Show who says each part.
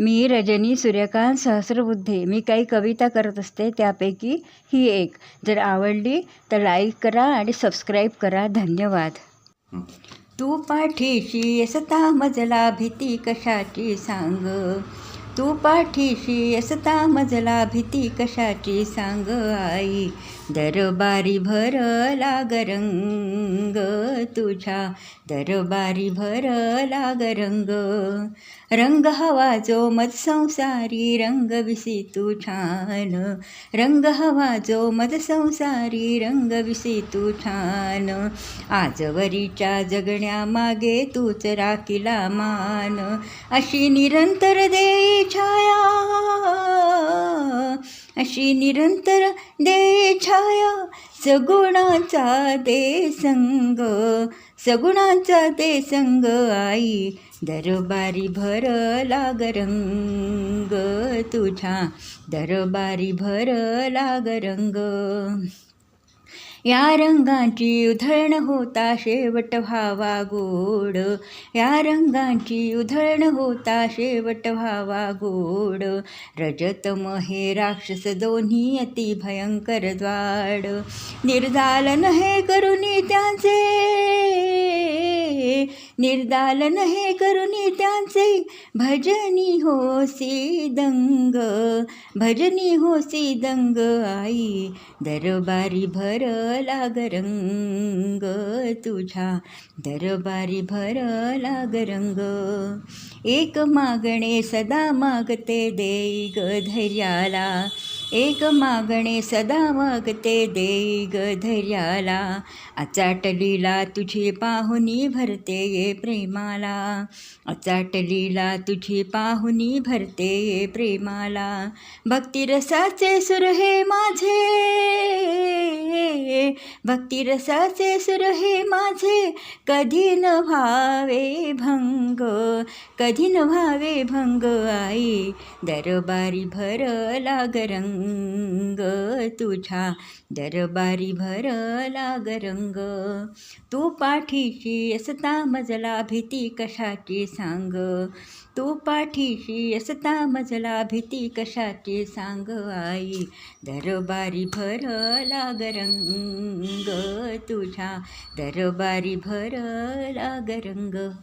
Speaker 1: मी रजनी सूर्यकांत सहस्रबुद्धे. मी काही कविता करत असते त्यापैकी ही एक. जर आवडली तर लाईक करा आणि सबस्क्राईब करा. धन्यवाद. तू पाठीशी असता मजला भीती कशाची सांग? तू पाठीशी असता मजला भीती कशाची सांग आई? दरबारी भरला गरंग तुझ्या दरबारी भरला गरंग रंग. हवा जो मद संसारी रंग विसी तू छान. रंग हवा जो मद संसारी रंग विसी तू छान. आजवरीच्या जगण्यामागे तूच राखिला मान. अशी निरंतर दे छाया. अशी निरंतर दे छाया सगुणाचा दे संग सगुणाचा दे संग आई दरबारी भर लागरंग तुझ्या दरबारी भर लागरंग या रंगांची उधळण होता शेवट व्हावा गोड. या रंगांची उधळण होता शेवट व्हावा गोड. रजतम हे राक्षस दोन्ही अति भयंकर द्वाड. निर्दालन हे करुणी त्यांचे. निर्दालन हे करुणी त्यांचे भजनी होसी दंग भजनी होसी दंग आई दरबारी भरला गरंग तुझ्या दरबारी भरला गरंग एक मागणे सदा मागते देई ग धैर्याला एक मागणे सदा मागते देई ग धैर्याला. अचाटलीला तुझी पाहुनी भरते ये प्रेमाला. अचाटलीला तुझी पाहुनी भरते ये प्रेमाला. भक्तिरसाचे सुर हे माझे. भक्तिरसाचे सुर हे माझे. कधी न व्हावे भंग कधी न व्हावे भंग आई. दरबारी भरला गरंग तुझ्या दरबारी भरला गरंग तू पाठीशी असता मजला भीती कशाची सांग. तू पाठीशी असता मजला भीती कशाची सांग आई. दरबारी भरला गरंग रंग तुझ्या दरबारी भरला गरंग